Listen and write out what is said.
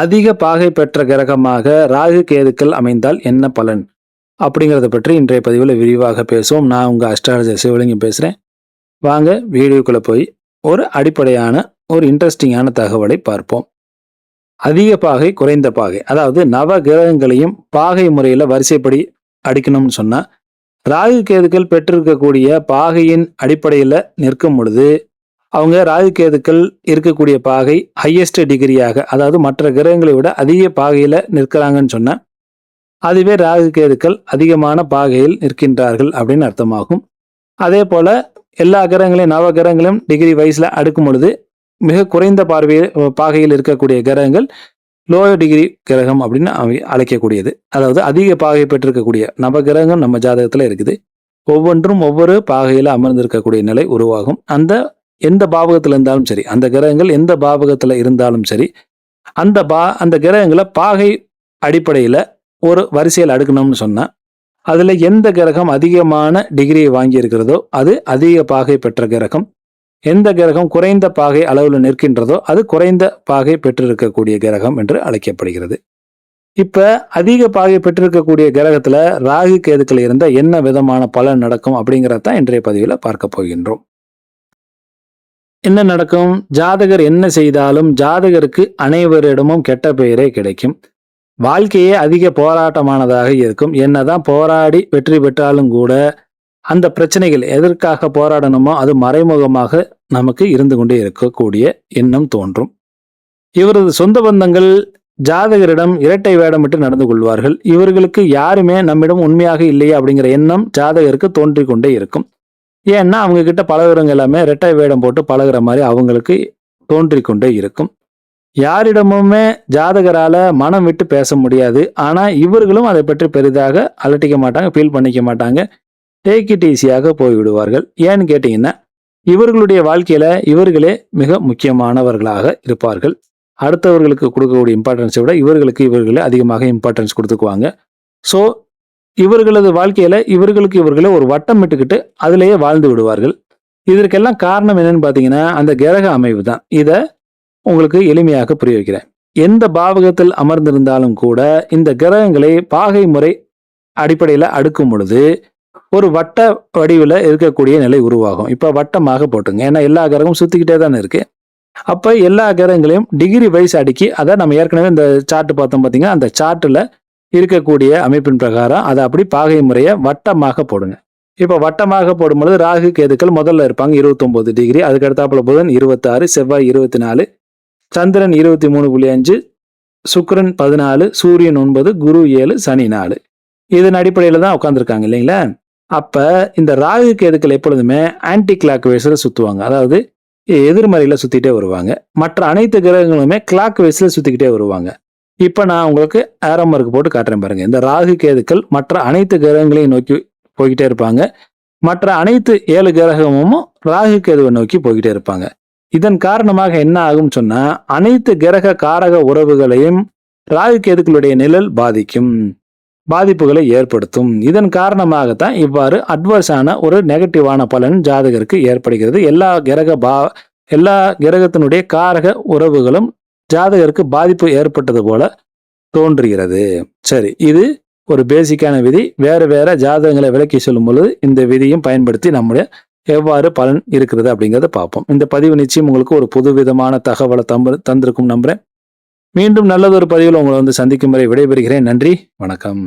அதிக பாகை பெற்ற கிரகமாக ராகு கேதுக்கள் அமைந்தால் என்ன பலன்? அப்படிங்கிறத பற்றி இன்றைய பதிவில் விரிவாக பேசுவோம். நான் உங்கள் அஸ்ட்ராலஜர் சிவலிங்கம் பேசுகிறேன் வாங்க வீடியோக்குள்ளே போய் ஒரு அடிப்படையான ஒரு இன்ட்ரெஸ்டிங்கான தகவலை பார்ப்போம். அதிக பாகை குறைந்த பாகை. அதாவது நவ கிரகங்களையும் பாகை முறையில் வரிசைப்படி அடிக்கணும்னு சொன்னால் ராகு கேதுக்கள் பெற்றிருக்கக்கூடிய பாகையின் அடிப்படையில் நிற்கும் பொழுது அவங்க ராகு கேதுக்கள் இருக்கக்கூடிய பாகை ஹையஸ்ட் டிகிரியாக அதாவது மற்ற கிரகங்களை விட அதிக பாகையில் நிற்கிறாங்கன்னு சொன்னால் அதுவே ராகு கேதுக்கள் அதிகமான பாகையில் நிற்கின்றார்கள் அப்படின்னு அர்த்தமாகும். அதே போல் எல்லா கிரகங்களையும் நவ கிரகங்களையும் டிகிரி வைஸில் அடுக்கும் பொழுது மிக குறைந்த பார்வையில் பாகையில் இருக்கக்கூடிய கிரகங்கள் லோயர் டிகிரி கிரகம் அப்படின்னு அவை- அழைக்கக்கூடியது. அதாவது அதிக பாகை பெற்றிருக்கக்கூடிய நவ கிரகம் நம்ம ஜாதகத்தில் இருக்குது. ஒவ்வொன்றும் ஒவ்வொரு பாகையில் அமர்ந்திருக்கக்கூடிய நிலை உருவாகும். அந்த எந்த பாவகத்தில் இருந்தாலும் சரி அந்த கிரகங்கள் எந்த பாவகத்தில் இருந்தாலும் சரி அந்த பா அந்த கிரகங்களை பாகை அடிப்படையில் ஒரு வரிசையில் அடுக்கணும்னு சொன்னால் அதில் எந்த கிரகம் அதிகமான டிகிரியை வாங்கியிருக்கிறதோ அது அதிக பாகை பெற்ற கிரகம். எந்த கிரகம் குறைந்த பாகை அளவில் நிற்கின்றதோ அது குறைந்த பாகை பெற்றிருக்கக்கூடிய கிரகம் என்று அழைக்கப்படுகிறது. இப்போ அதிக பாகை பெற்றிருக்கக்கூடிய கிரகத்தில் ராகு கேதுக்கள் இருந்தால் என்ன விதமான பலன் நடக்கும் அப்படிங்கிறத தான் இன்றைய பதிவில் பார்க்க போகின்றோம். என்ன நடக்கும்? ஜாதகர் என்ன செய்தாலும் ஜாதகருக்கு அனைவரிடமும் கெட்ட பெயரே கிடைக்கும். வாழ்க்கையே அதிக போராட்டமானதாக இருக்கும். என்னதான் போராடி வெற்றி பெற்றாலும் கூட அந்த பிரச்சனைகள் எதற்காக போராடணுமோ அது மறைமுகமாக நமக்கு இருந்து கொண்டே இருக்கக்கூடிய எண்ணம் தோன்றும். இவரது சொந்த பந்தங்கள் ஜாதகரிடம் இரட்டை வேடமிட்டு நடந்து கொள்வார்கள். இவர்களுக்கு யாருமே நம்மிடம் உண்மையாக இல்லையே அப்படிங்கிற எண்ணம் ஜாதகருக்கு தோன்றிக் கொண்டே இருக்கும். ஏன்னா அவங்க கிட்ட பழகுறவங்க எல்லாமே ரெட்டை வேடம் போட்டு பழகுற மாதிரி அவங்களுக்கு தோன்றிக்கொண்டே இருக்கும். யாரிடமுமே ஜாதகரால மனம் விட்டு பேச முடியாது. ஆனா இவர்களும் அதை பற்றி பெரிதாக அலட்டிக்க மாட்டாங்க ஃபீல் பண்ணிக்க மாட்டாங்க. டேக் இட் ஈஸியாக போய்விடுவார்கள் ஏன்னு கேட்டீங்கன்னா இவர்களுடைய வாழ்க்கையில இவர்களே மிக முக்கியமானவர்களாக இருப்பார்கள். அடுத்தவர்களுக்கு கொடுக்கக்கூடிய இம்பார்ட்டன்ஸை விட இவர்களுக்கு இவர்களே அதிகமாக இம்பார்ட்டன்ஸ் கொடுத்துக்குவாங்க. ஸோ இவர்களது வாழ்க்கையில இவர்களுக்கு இவர்களே ஒரு வட்டம் விட்டுக்கிட்டு அதிலேயே வாழ்ந்து விடுவார்கள். இதற்கெல்லாம் காரணம் என்னன்னு பார்த்தீங்கன்னா அந்த கிரக அமைவு தான். இதை உங்களுக்கு எளிமையாக புரிய வைக்கிறேன். எந்த பாவகத்தில் அமர்ந்திருந்தாலும் கூட இந்த கிரகங்களை பாகை முறை அடிப்படையில் அடுக்கும் பொழுது ஒரு வட்ட வடிவில் இருக்கக்கூடிய நிலை உருவாகும். இப்போ வட்டமாக போட்டுங்க. ஏன்னா எல்லா கிரகமும் சுற்றிக்கிட்டே தானே இருக்கு. அப்போ எல்லா கிரகங்களையும் டிகிரி வைஸ் அடுக்கி அதை நம்ம ஏற்கனவே இந்த சார்ட் பார்த்தோம் பார்த்தீங்கன்னா அந்த சார்ட்டில் இருக்கக்கூடிய அமைப்பின் பிரகாரம் அதை அப்படி பாகை முறையை வட்டமாக போடுங்க. இப்போ வட்டமாக போடும்பொழுது ராகு கேதுக்கள் முதல்ல இருப்பாங்க 29 டிகிரி. அதுக்கு அடுத்தாப்புல புதன் இருபத்தாறு செவ்வாய் இருபத்தி நாலு சந்திரன் இருபத்தி மூணு புள்ளி அஞ்சு சுக்கரன் பதினாலு சூரியன் ஒன்பது குரு ஏழு சனி நாலு. இதன் அடிப்படையில் தான் உட்காந்துருக்காங்க இல்லைங்களா? அப்போ இந்த ராகு கேதுக்கள் எப்பொழுதுமே ஆன்டி கிளாக் வைஸில் சுற்றுவாங்க அதாவது எதிர்மறையில் சுற்றிக்கிட்டே வருவாங்க. மற்ற அனைத்து கிரகங்களுமே கிளாக் வைஸ்ல சுற்றிக்கிட்டே வருவாங்க. இப்போ நான் உங்களுக்கு ஆரோ மார்க் போட்டு காட்டுறேன் பாருங்க. இந்த ராகு கேதுக்கள் மற்ற அனைத்து கிரகங்களையும் நோக்கி போய்கிட்டே இருப்பாங்க. மற்ற அனைத்து ஏழு கிரகமும் ராகு கேதுவை நோக்கி போய்கிட்டே இருப்பாங்க. இதன் காரணமாக என்ன ஆகும் சொன்னா அனைத்து கிரக காரக உறவுகளையும் ராகு கேதுக்களுடைய நிழல் பாதிக்கும். பாதிப்புகளை ஏற்படுத்தும். இதன் காரணமாகத்தான் இவ்வாறு அட்வர்ஸான ஒரு நெகட்டிவான பலன் ஜாதகருக்கு ஏற்படுகிறது. எல்லா கிரக பா எல்லா கிரகத்தினுடைய காரக உறவுகளும் ஜாதகருக்கு பாதிப்பு ஏற்பட்டது போல தோன்றுகிறது. சரி இது ஒரு பேசிக்கான விதி. வேறு வேறு ஜாதகங்களை விளக்கி சொல்லும் பொழுது இந்த விதியும் பயன்படுத்தி நம்முடைய எவ்வாறு பலன் இருக்கிறது அப்படிங்கிறத பார்ப்போம். இந்த பதிவு நிச்சயம் உங்களுக்கு ஒரு புது விதமான தகவலை தம்பு தந்திருக்கும் நம்புகிறேன் மீண்டும் நல்லதொரு பதிவில் உங்களை வந்து சந்திக்கும் வரை விடைபெறுகிறேன். நன்றி வணக்கம்.